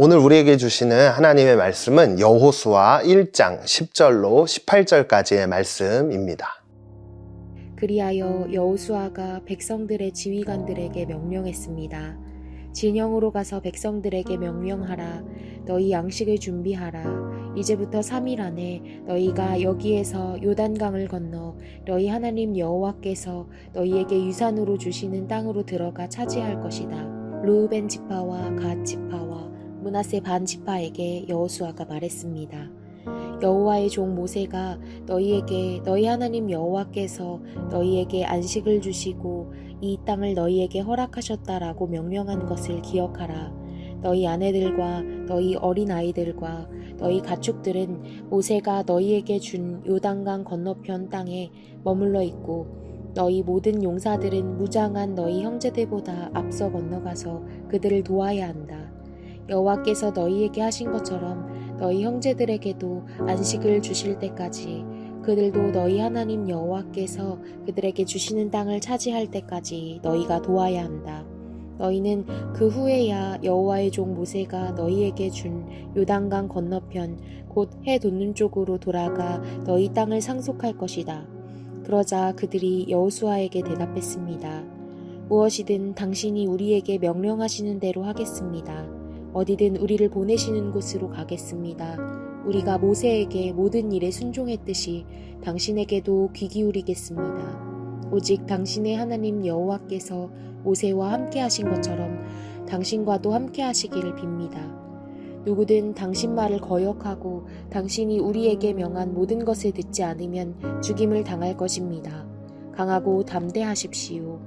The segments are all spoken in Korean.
오늘 우리에게 주시는 하나님의 말씀은 여호수아 1장 10절로 18절까지의 말씀입니다. 그리하여 여호수아가 백성들의 지휘관들에게 명령했습니다. 진영으로 가서 백성들에게 명령하라. 너희 양식을 준비하라. 이제부터 3일 안에 너희가 여기에서 요단강을 건너 너희 하나님 여호와께서 너희에게 유산으로 주시는 땅으로 들어가 차지할 것이다. 루우벤 지파와 갓 지파와 문하세 반 지파에게 여호수아가 말했습니다. 여호와의 종 모세가 너희에게 너희 하나님 여호와께서 너희에게 안식을 주시고 이 땅을 너희에게 허락하셨다라고 명령한 것을 기억하라. 너희 아내들과 너희 어린 아이들과 너희 가축들은 모세가 너희에게 준 요단강 건너편 땅에 머물러 있고 너희 모든 용사들은 무장한 너희 형제들보다 앞서 건너가서 그들을 도와야 한다. 여호와께서 너희에게 하신 것처럼 너희 형제들에게도 안식을 주실 때까지 그들도 너희 하나님 여호와께서 그들에게 주시는 땅을 차지할 때까지 너희가 도와야 한다. 너희는 그 후에야 여호와의 종 모세가 너희에게 준 요단강 건너편 곧 해 돋는 쪽으로 돌아가 너희 땅을 상속할 것이다. 그러자 그들이 여호수아에게 대답했습니다. 무엇이든 당신이 우리에게 명령하시는 대로 하겠습니다. 어디든 우리를 보내시는 곳으로 가겠습니다. 우리가 모세에게 모든 일에 순종했듯이 당신에게도 귀 기울이겠습니다. 오직 당신의 하나님 여호와께서 모세와 함께 하신 것처럼 당신과도 함께 하시기를 빕니다. 누구든 당신 말을 거역하고 당신이 우리에게 명한 모든 것을 듣지 않으면 죽임을 당할 것입니다. 강하고 담대하십시오.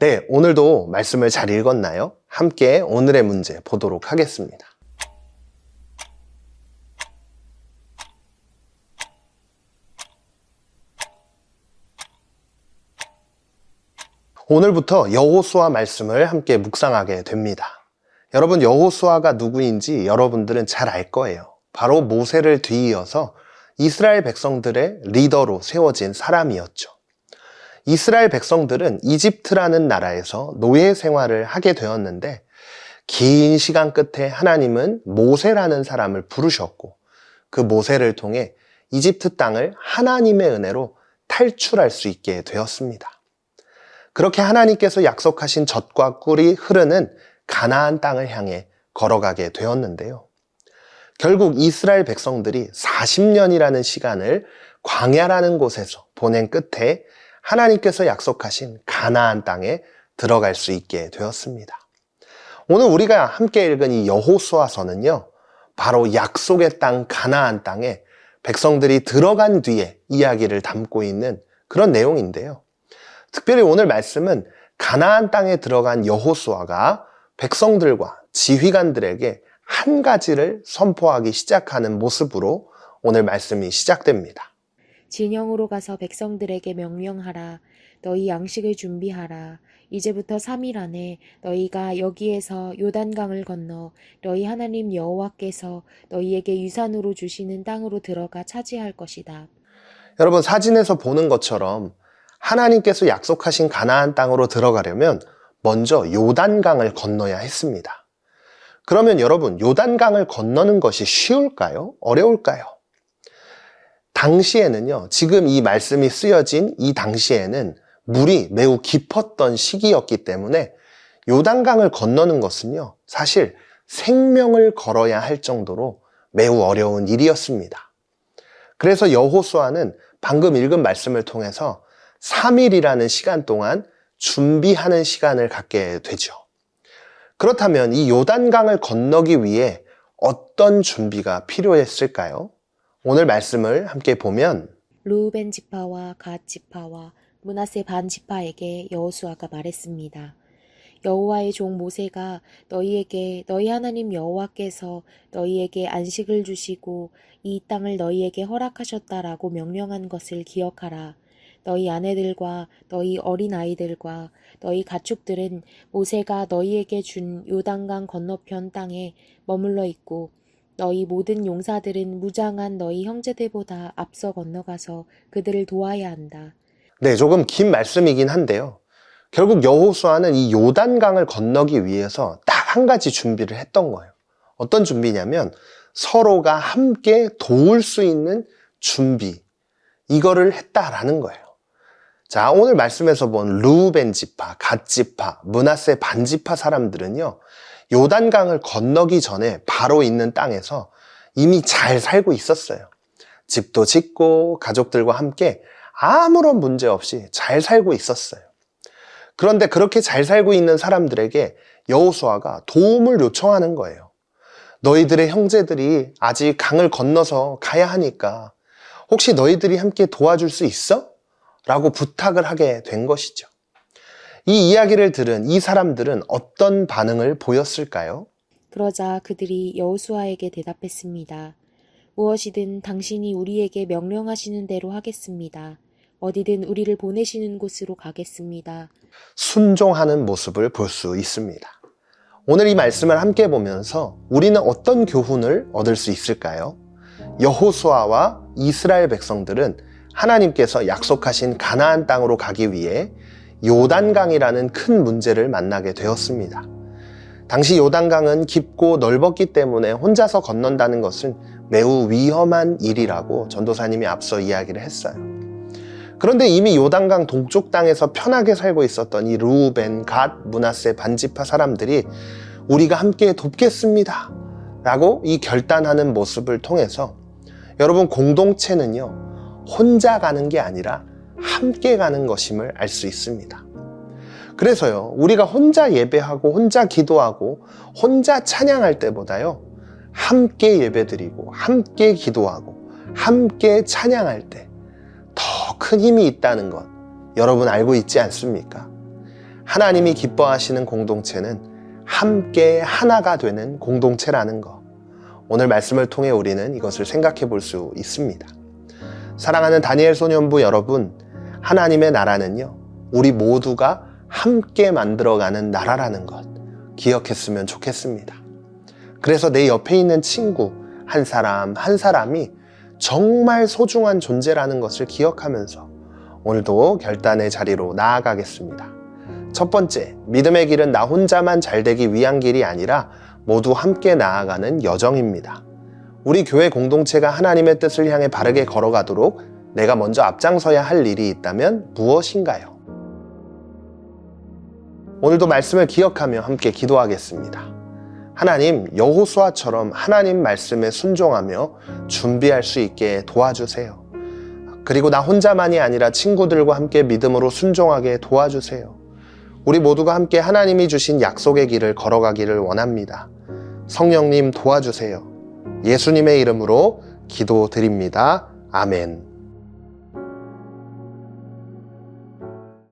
네, 오늘도 말씀을 잘 읽었나요? 함께 오늘의 문제 보도록 하겠습니다. 오늘부터 여호수아 말씀을 함께 묵상하게 됩니다. 여러분 여호수아가 누구인지 여러분들은 잘 알 거예요. 바로 모세를 뒤이어서 이스라엘 백성들의 리더로 세워진 사람이었죠. 이스라엘 백성들은 이집트라는 나라에서 노예 생활을 하게 되었는데 긴 시간 끝에 하나님은 모세라는 사람을 부르셨고 그 모세를 통해 이집트 땅을 하나님의 은혜로 탈출할 수 있게 되었습니다. 그렇게 하나님께서 약속하신 젖과 꿀이 흐르는 가나안 땅을 향해 걸어가게 되었는데요. 결국 이스라엘 백성들이 40년이라는 시간을 광야라는 곳에서 보낸 끝에 하나님께서 약속하신 가나안 땅에 들어갈 수 있게 되었습니다. 오늘 우리가 함께 읽은 이 여호수아서는요. 바로 약속의 땅 가나안 땅에 백성들이 들어간 뒤에 이야기를 담고 있는 그런 내용인데요. 특별히 오늘 말씀은 가나안 땅에 들어간 여호수아가 백성들과 지휘관들에게 한 가지를 선포하기 시작하는 모습으로 오늘 말씀이 시작됩니다. 진영으로 가서 백성들에게 명령하라. 너희 양식을 준비하라. 이제부터 3일 안에 너희가 여기에서 요단강을 건너 너희 하나님 여호와께서 너희에게 유산으로 주시는 땅으로 들어가 차지할 것이다. 여러분 사진에서 보는 것처럼 하나님께서 약속하신 가나안 땅으로 들어가려면 먼저 요단강을 건너야 했습니다. 그러면 여러분 요단강을 건너는 것이 쉬울까요? 어려울까요? 당시에는요, 지금 이 말씀이 쓰여진 이 당시에는 물이 매우 깊었던 시기였기 때문에 요단강을 건너는 것은요, 사실 생명을 걸어야 할 정도로 매우 어려운 일이었습니다. 그래서 여호수아는 방금 읽은 말씀을 통해서 3일이라는 시간 동안 준비하는 시간을 갖게 되죠. 그렇다면 이 요단강을 건너기 위해 어떤 준비가 필요했을까요? 오늘 말씀을 함께 보면 루우벤 지파와 갓 지파와 문하세 반 지파에게 여호수아가 말했습니다. 여호와의 종 모세가 너희에게 너희 하나님 여호와께서 너희에게 안식을 주시고 이 땅을 너희에게 허락하셨다라고 명령한 것을 기억하라. 너희 아내들과 너희 어린 아이들과 너희 가축들은 모세가 너희에게 준 요단강 건너편 땅에 머물러 있고 너희 모든 용사들은 무장한 너희 형제들보다 앞서 건너가서 그들을 도와야 한다. 네, 조금 긴 말씀이긴 한데요. 결국 여호수아는 이 요단강을 건너기 위해서 딱 한 가지 준비를 했던 거예요. 어떤 준비냐면 서로가 함께 도울 수 있는 준비. 이거를 했다라는 거예요. 자, 오늘 말씀에서 본 루벤 지파, 갓 지파, 문하세 반 지파 사람들은요. 요단강을 건너기 전에 바로 있는 땅에서 이미 잘 살고 있었어요. 집도 짓고 가족들과 함께 아무런 문제 없이 잘 살고 있었어요. 그런데 그렇게 잘 살고 있는 사람들에게 여호수아가 도움을 요청하는 거예요. 너희들의 형제들이 아직 강을 건너서 가야 하니까 혹시 너희들이 함께 도와줄 수 있어? 라고 부탁을 하게 된 것이죠. 이 이야기를 들은 이 사람들은 어떤 반응을 보였을까요? 그러자 그들이 여호수아에게 대답했습니다. 무엇이든 당신이 우리에게 명령하시는 대로 하겠습니다. 어디든 우리를 보내시는 곳으로 가겠습니다. 순종하는 모습을 볼 수 있습니다. 오늘 이 말씀을 함께 보면서 우리는 어떤 교훈을 얻을 수 있을까요? 여호수아와 이스라엘 백성들은 하나님께서 약속하신 가나안 땅으로 가기 위해 요단강이라는 큰 문제를 만나게 되었습니다. 당시 요단강은 깊고 넓었기 때문에 혼자서 건넌다는 것은 매우 위험한 일이라고 전도사님이 앞서 이야기를 했어요. 그런데 이미 요단강 동쪽 땅에서 편하게 살고 있었던 이 루벤, 갓, 문하세, 반지파 사람들이 우리가 함께 돕겠습니다. 라고 이 결단하는 모습을 통해서 여러분 공동체는요, 혼자 가는 게 아니라 함께 가는 것임을 알 수 있습니다. 그래서요, 우리가 혼자 예배하고 혼자 기도하고 혼자 찬양할 때보다요, 함께 예배드리고 함께 기도하고 함께 찬양할 때 더 큰 힘이 있다는 것 여러분 알고 있지 않습니까? 하나님이 기뻐하시는 공동체는 함께 하나가 되는 공동체라는 것. 오늘 말씀을 통해 우리는 이것을 생각해 볼 수 있습니다. 사랑하는 다니엘 소년부 여러분, 하나님의 나라는요, 우리 모두가 함께 만들어가는 나라라는 것 기억했으면 좋겠습니다. 그래서 내 옆에 있는 친구 한 사람 한 사람이 정말 소중한 존재라는 것을 기억하면서 오늘도 결단의 자리로 나아가겠습니다. 첫 번째, 믿음의 길은 나 혼자만 잘 되기 위한 길이 아니라 모두 함께 나아가는 여정입니다. 우리 교회 공동체가 하나님의 뜻을 향해 바르게 걸어가도록 내가 먼저 앞장서야 할 일이 있다면 무엇인가요? 오늘도 말씀을 기억하며 함께 기도하겠습니다. 하나님, 여호수아처럼 하나님 말씀에 순종하며 준비할 수 있게 도와주세요. 그리고 나 혼자만이 아니라 친구들과 함께 믿음으로 순종하게 도와주세요. 우리 모두가 함께 하나님이 주신 약속의 길을 걸어가기를 원합니다. 성령님 도와주세요. 예수님의 이름으로 기도드립니다. 아멘.